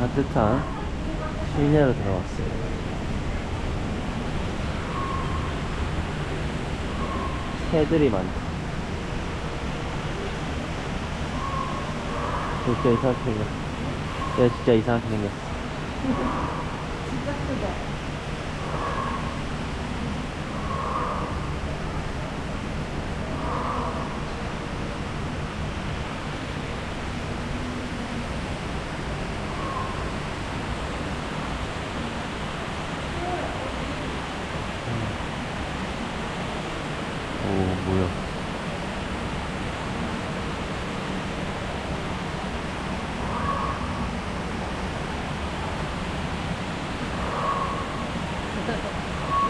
따뜻한 실내로 들어왔어요. 새들이 많다. 진짜 이상하게 생겼어. 내가 진짜 이상하게 생겼어. 진짜 크다. 오, 뭐야.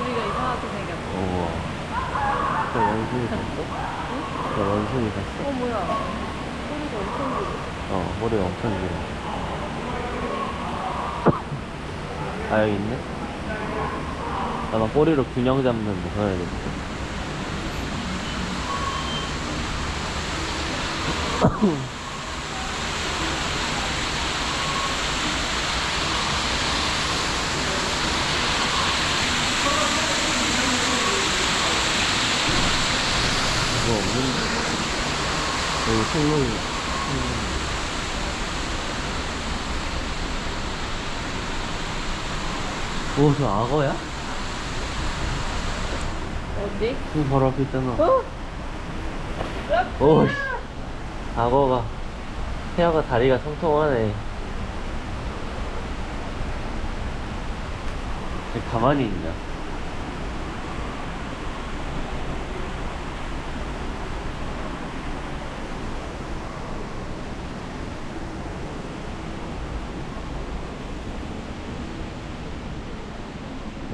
우리가 이상하게 생겼어. 우와. 저 원숭이 봤어? 저 원숭이 봤어? 어, 뭐야. 소리가 엄청 길어. 어, 머리가 엄청 길어. 아, 여기 있네? 나막 꼬리로 균형 잡는 거 해야겠다. 이거 없는데? 여기 통로 오, 저 악어야? 어디? 저 바로 앞에 있잖아. 어? 오, 씨. 악어가, 태아가 다리가 통통하네. 왜 가만히 있냐?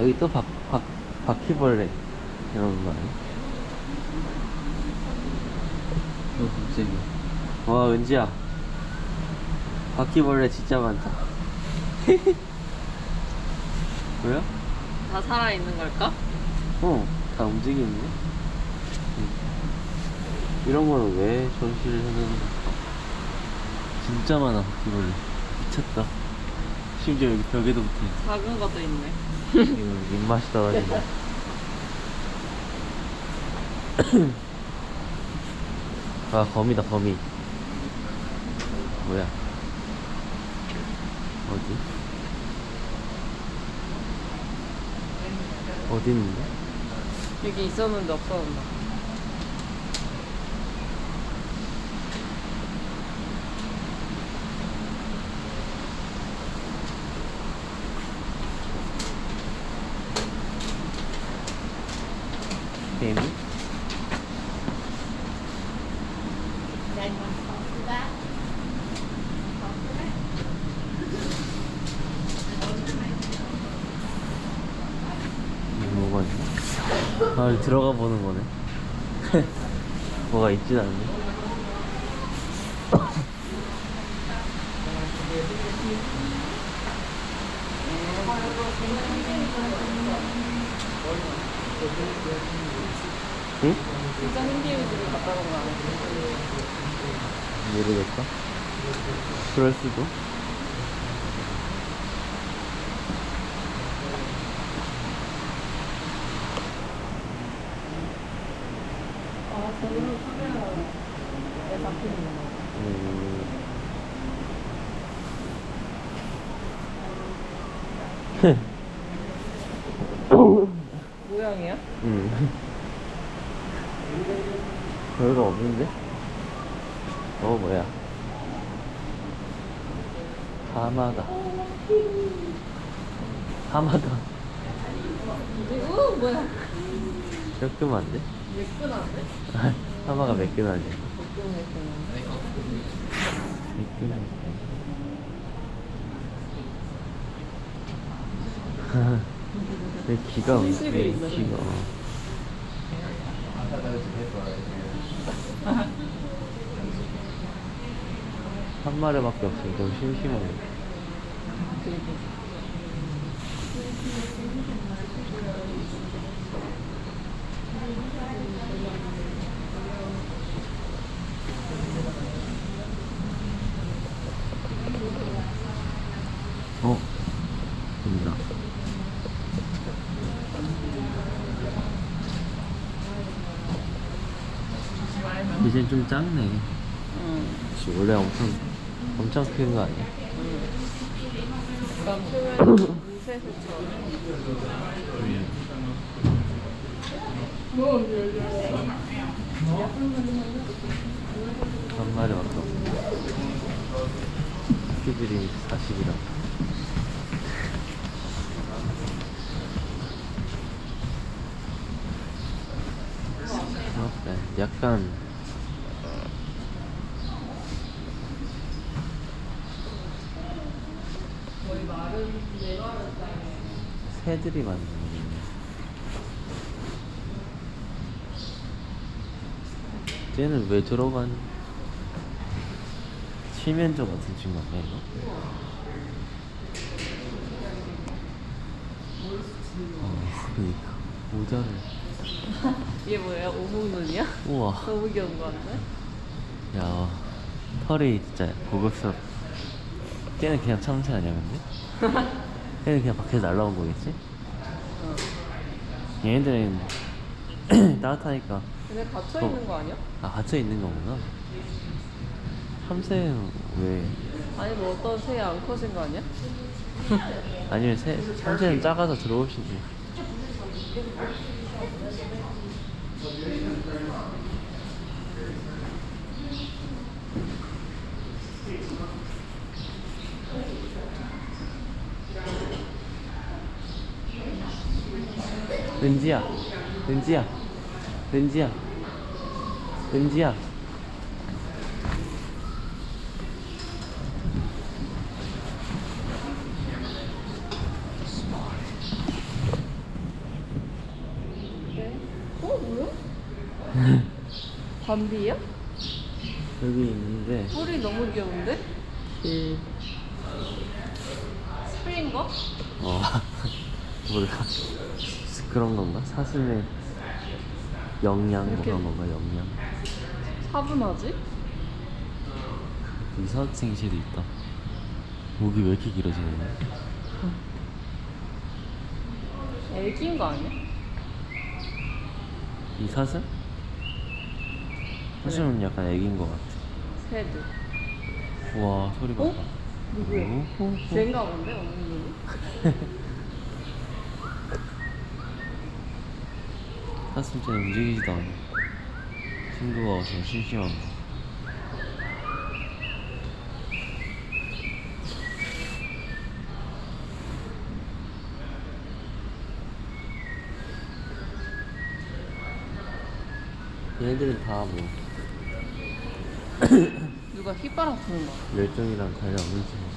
여기 또 바, 바, 바퀴벌레 이런 거 아니야? 어, 갑자기. 와, 은지야. 바퀴벌레 진짜 많다. 뭐야? 다 살아있는 걸까? 어, 다 움직이네. 응. 이런 거는 왜 전시를 해놓는 걸까? 진짜 많아, 바퀴벌레. 미쳤다. 심지어 여기 벽에도 붙어 있어. 작은 것도 있네. 입맛이 떨어진다. 아, 거미다, 거미. 뭐야? 어디? 어디 있는데? 여기 있었는데 없어졌나? 개미? 이게 뭐가 있나? 아, 여기 들어가 보는 거네. 뭐가 있진 않네. 응? 모르겠다. 그럴 수도. 아, 저기는 카메라 내 잡히는 거. 음. 모양이야? 음. 별거 없는데? 어, 뭐야. 하마다. 하마다. 오, 뭐야? 조그만데? 매끈한데? 하마가 매끈하지. 매끈 매끈한데? 매끈하지. 내 기가 왜 숨쉬고 있어. 기가. 한 마리밖에 없으니 좀 심심하네. 어, 됩니다. 이젠 좀 작네. 응. 그치, 원래 엄청, 엄청 큰 거 아니야? 응. 마리 왔다. 스피드링 40이라. 부럽다. 약간 거의 마른 메마른 새들이 많네. 쟤는 왜 들어간? 칠면조 같은 친구 아니야 이거? 어, 그니까 모자를 이게 뭐야? 오목눈이야? 우와 너무 귀여운 거 같네. 야 털이 진짜 고급스럽 쟤는 그냥 참새 아니야 근데? 걔는 그냥 밖에서 날라온 거겠지? 어. 얘네들은 따뜻하니까 근데 갇혀 어. 있는 거 아니야? 아 갇혀 있는 거구나 참새는 왜 아니 뭐 어떤 새 암컷인 거 아니야? 아니면 새, 참새는 작아서 들어올 수있 은지야 은지야 은지야 은지야 어 뭐야? 밤비야? 여기 있는데 뿔이 너무 귀여운데? 실... 스프링거? 어 몰라 그런 건가? 사슴의 영양 뭐 이렇게- 그런 건가 영양 차분하지? 이사학생실이 있다 목이 왜 이렇게 길어지는 거야? 애기인 거 아니야? 이 사슴? 사슴은 약간 애기인 것 같아 새들. 우와 소리 봐 어? 누구야? 오, 쟤인가 본데 어머님 쟤는 움직이지도 않아. 친구가 와서 심심한 거 얘네들은 다뭐 누가 휘바람 부는 거? 멸종이랑 관련 없는 친구지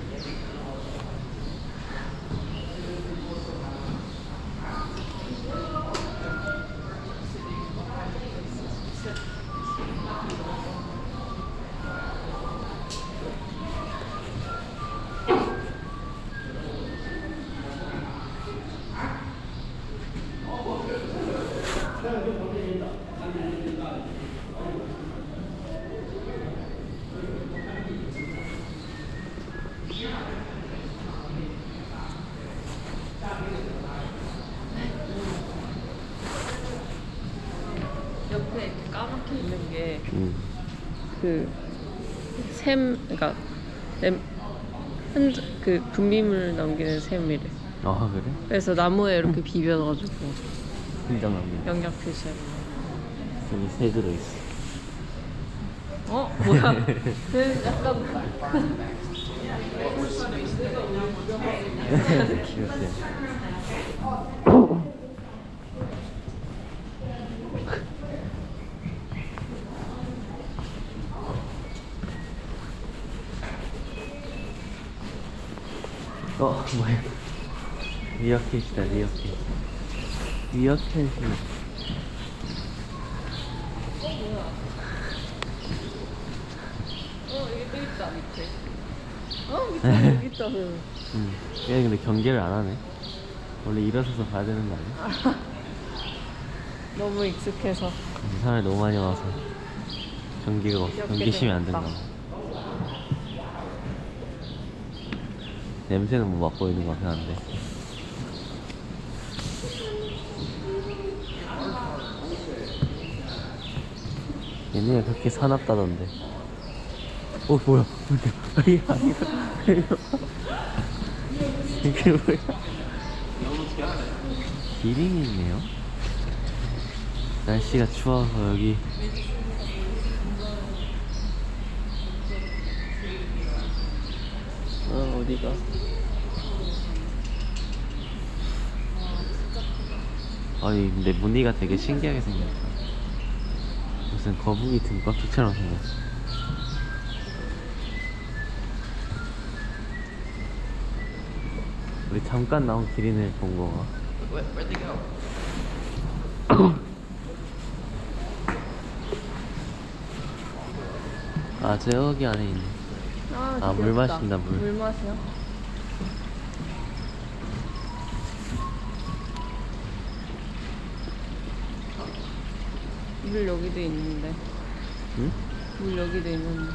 샘, 그러니까 냄, 흔적, 그 분비물 남기는 샘이래. 아 그래? 그래서 나무에 이렇게 비벼가지고 흔적 남긴 영양 표시하는 여기 새 들어 있어 거. 어? 뭐야? 쟤 약간 귀엽지? 뭐야 리어캣이다 리어캣 리어캣이 어 여기 또 있다 밑에. 어 밑에 여기 있다. 응. 얘 근데 경계를 안 하네 원래 일어서서 봐야 되는 거 아니야? 너무 익숙해서. 사람이 너무 많이 와서 경계가 귀엽게 경계심이 안 된다 생겼다. 냄새는 못 맡고 있는 것 같긴 한데. 얘네가 그렇게 사납다던데. 어, 뭐야. 이게 아니야. 이게 뭐야. 기린이 있네요. 날씨가 추워서 여기 어 어디가? 아니 근데 무늬가 되게 신기하게 생겼다. 무슨 거북이 등껍질처럼 생겼어. 우리 잠깐 나온 기린을 본 거가. 아 저기 안에 있네 아, 아, 물 귀엽다. 마신다, 물. 물 마셔. 물 여기도 있는데. 응? 물 여기도 있는데.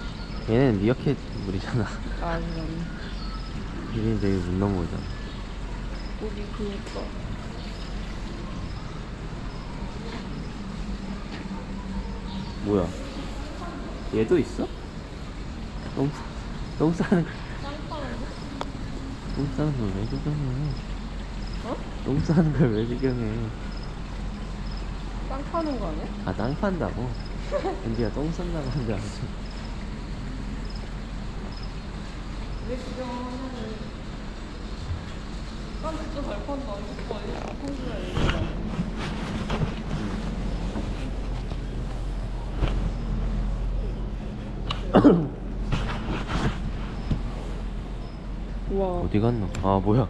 얘는 미어캣 물이잖아 아, 그럼. 기린이 되게 못 넘어오잖아 우리 그니까. 뭐야? 얘도 있어? 똥, 똥 싸는 걸. 똥 싸는 걸 왜 구경해? 어? 똥 싸는 걸 왜 구경해? 땅 파는 거 아니야? 아, 땅 판다고? 은지가 똥 싼다고 한 줄 알았지. 왜 구경하냐고. 땅 진짜 잘 판다. 이거 아니야? 이거. 우와. 어디 갔노? 아, 뭐야?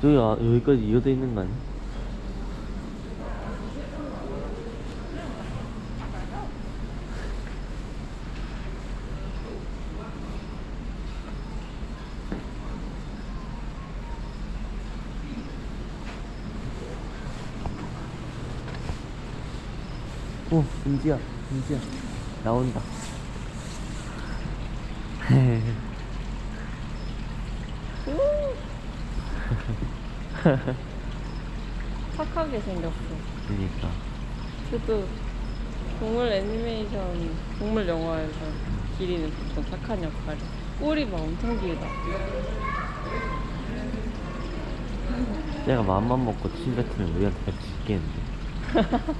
저기, 아, 여기까지 이어져 있는 거 아니야? 오, 은지야, 은지야. 나온다. 착하게 생겼어. 그니까. 그래도 동물 애니메이션, 동물 영화에서 기린은 보통 착한 역할이. 꼬리 막 엄청 길다. 내가 마음만 먹고 침 뱉으면 우리한테 같이 죽겠는데.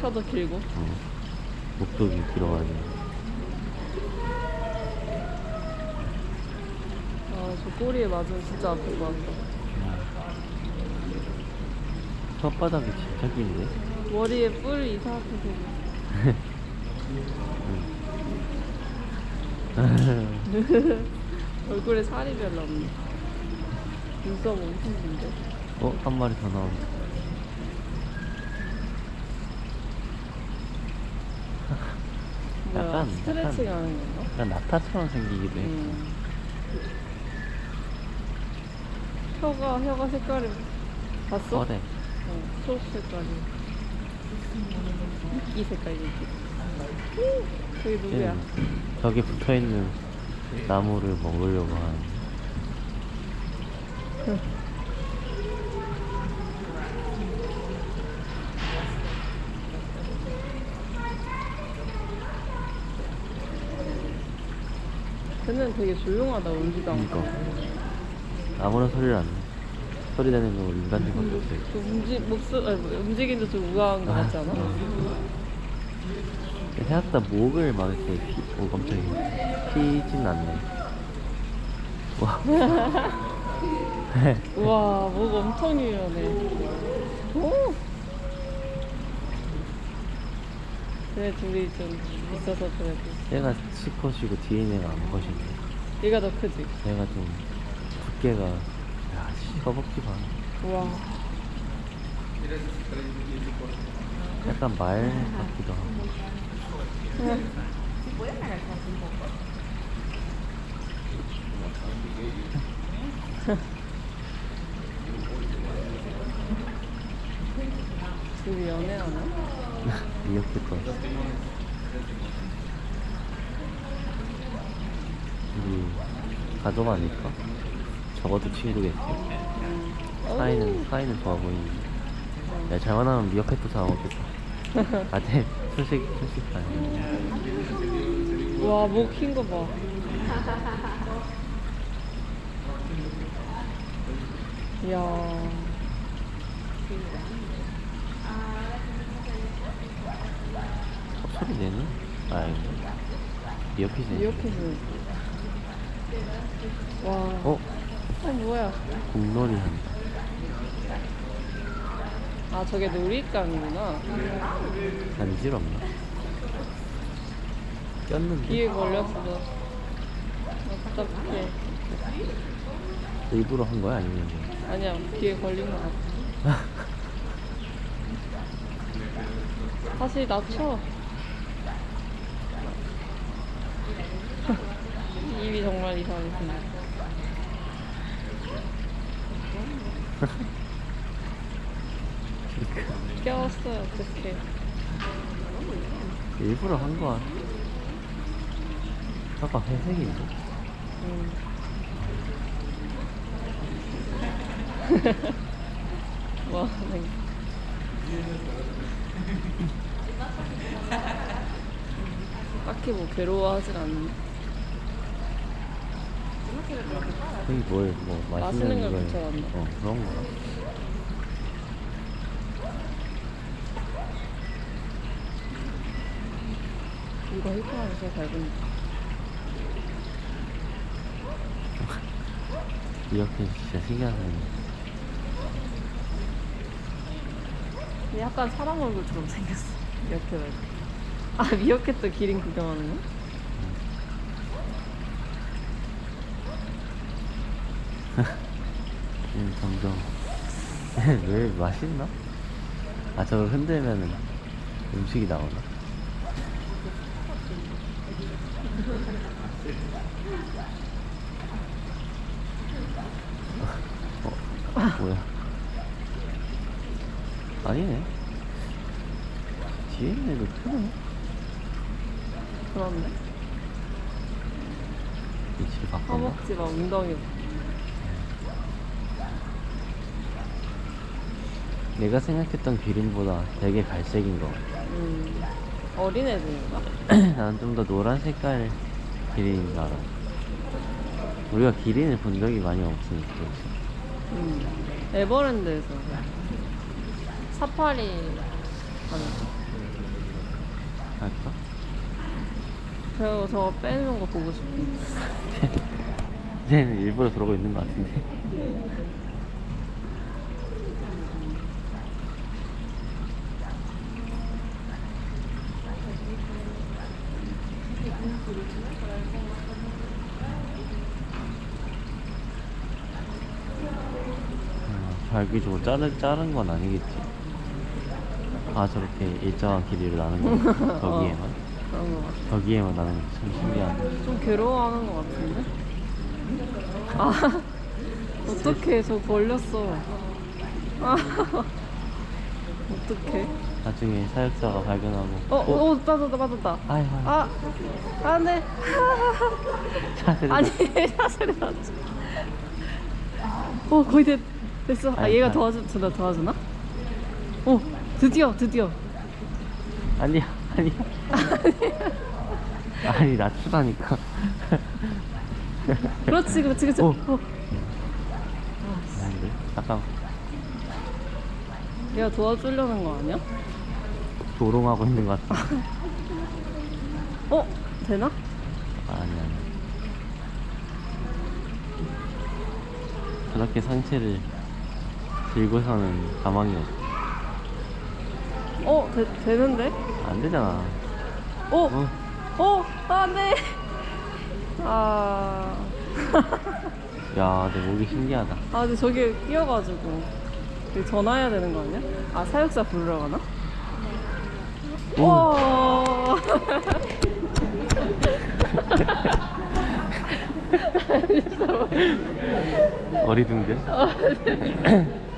혀도 길고. 어. 목적이 길어가지고. 아, 저 꼬리에 맞으면 진짜 아플 것 같다. 혓바닥이 진짜 긴데? 머리에 뿔 이상하게 되고. 얼굴에 살이 별로 없네. 눈썹 엄청 긴데. 어? 한 마리 더 나온다. 뭐야, 약간, 스트레칭 약간. 하는 건가? 약간 낙타처럼 생기기도 해. 음. 혀가, 혀가 색깔이 봤어? 어래. 어, 속 색깔이. 색깔이지. 저기 누구야? 쟤는 벽에 붙어 있는 나무를 먹으려고 하는. 걔는 되게 조용하다, 움직이다. 그니까. 아무런 소리를 안 내. 소리 내는 거 인간들밖에 없어. 그 움직, 목소, 아니, 뭐, 움직이는데 좀 우아한 거 같지 않아? 생각보다 목을 막 이렇게 피, 오, 깜짝이야. 피진 않네. 와. 우와, 목 엄청 유연해. 오! 그래, 둘이 좀 있어서 그래도. 얘가 수컷이고 뒤에 있는 애가 암컷이네. 얘가 더 크지? 얘가 좀 두께가 허벅지 봐. 우와. 약간 말 같기도 하고. 둘이 연애하나? 이렇게 거. 우리 가져가니까 적어도 친구겠지. 음. 사이는 사이는 좋아 보이는데. 야 잘만하면 미어캣도 잡아먹겠다. 아, 네. 솔직 아니. 와, 목 흰 거 봐. 이야. 어, 소리 내는? 아, 이거 미어캣이. 이어캣은. 와. 어? 어, 뭐야. 공놀이 한다. 아, 저게 놀이감이구나. 간지럽나? 꼈는데? 귀에 걸렸어. 어떡해. 일부러 한 거야? 아니면 뭐? 아니야, 귀에 걸린 것 같아. 다시 낮춰. 입이 정말 이상해. 껴왔어요, 어떡해. 일부러 한 거야. 아까 회색인데? 음. 와, 네. 딱히 뭐 괴로워하진 않네. 여기 뭘, 뭐, 맛있는, 맛있는 걸 걸- 붙여놨나? 어, 그런 거야. 이거 힐링하면서 제일 밝은. 이렇게 진짜 사람이야. 근데 약간 사람 얼굴처럼 생겼어. 이렇게 말고. 아, 미어캣도 기린 구경하는 거? 음, 점점. 왜 맛있나? 아, 저걸 흔들면은 음식이 나오나? 어, 뭐야? 아니네. 뒤에 있는 애도 크네. 그렇네. 위치를 바꿨나? 허벅지 막 웅덩이. 내가 생각했던 기린보다 되게 갈색인 거. 음. 어린애들인가? 나는 좀 더 노란 색깔 기린인 줄 알아. 우리가 기린을 본 적이 많이 없으니까. 음. 에버랜드에서 사파리 거. 할까? 그리고 저거 빼는 거 보고 싶어. 쟤는 일부러 그러고 있는 것 같은데. 음, 발기적으로 자른, 자른 건 아니겠지. 아, 저렇게 일정한 길이를 나는 거. 저기에만. 그런 거 같아. 저기에만 나는 게참 신기하네. 좀 괴로워하는 것 같은데? 아, 어떡해. 저 걸렸어. 아, 어떡해. 나중에 사육사가 발견하고. 어, 어, 어, 빠졌다, 빠졌다. 아이고. 아, 안 돼. 자세를 아니, 사슬이 맞지. 어, 거의 됐, 됐어. 아, 아니, 얘가 아니. 도와주, 나 도와주나? 어, 드디어, 드디어. 아니야, 아니야. 아니, 낮추다니까. 그렇지, 그렇지, 그렇지. 어. 어. 아닌데? 잠깐, 얘가 도와주려는 거 아니야? 조롱하고 있는 것 같아. 어, 되나? 아니, 아니. 저렇게 상체를 들고서는 가망이 없어. 어, 되, 되는데? 안 되잖아. 어, 어? 어, 안 돼. 아, 야, 내 목이 신기하다. 아, 근데 저기 끼어가지고. 전화해야 되는 거 아니야? 아, 사육사 부르러 가나? 오. 와. 어리둥절?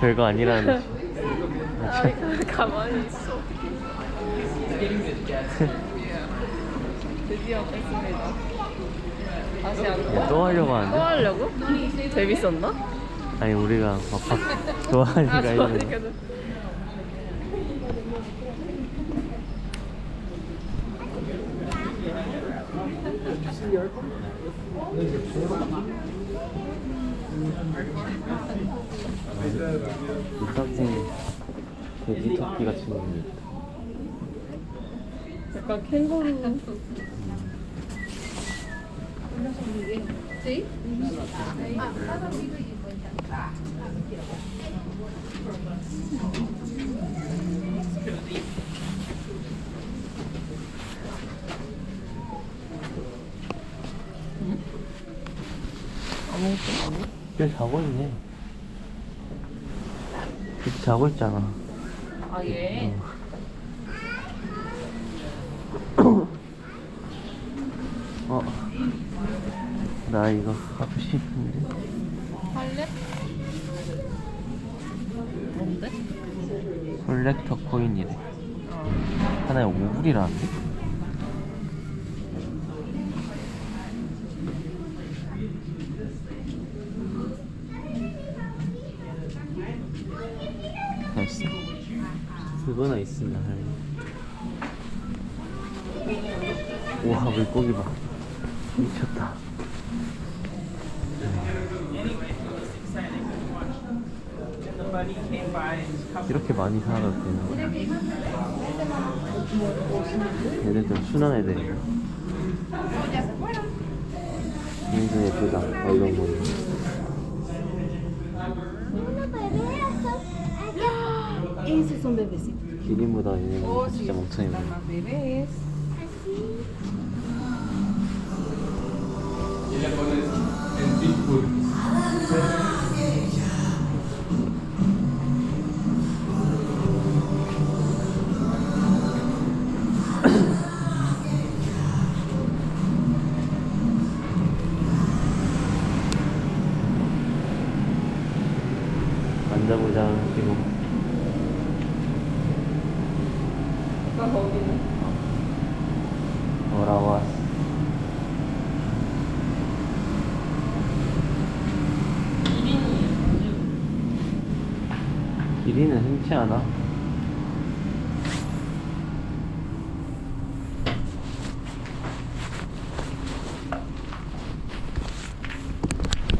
별거 아니라는. 아, 가만히 있어. 드디어 뺐습니다. 다시 하는 또 하려고 또 하는데? 하려고? 재밌었나? 아니 우리가 막 박- 좋아하니까 아, 이러는 좋아하니까. 육각생 돼지 토끼 같은 거 있다. 약간 캥거루. 아무것도 아니? 얘 자고 있네. 이렇게 자고 있잖아. 아 얘. 어. 나 이거 하고 싶은데. 할래? 뭔데? 콜렉터 코인이래. 어. 하나에 5불이라는데? 됐어. 그거나 있으면 할. 우와 물고기 봐. 미쳤다. 이렇게 많이 살아도? 얘들 좀 순한 애들이야. 얘도 예쁘다. 얼른 보니. Esos son bebecitos. 기린보다 얘네가 진짜 멍청해 보여. Más bebés.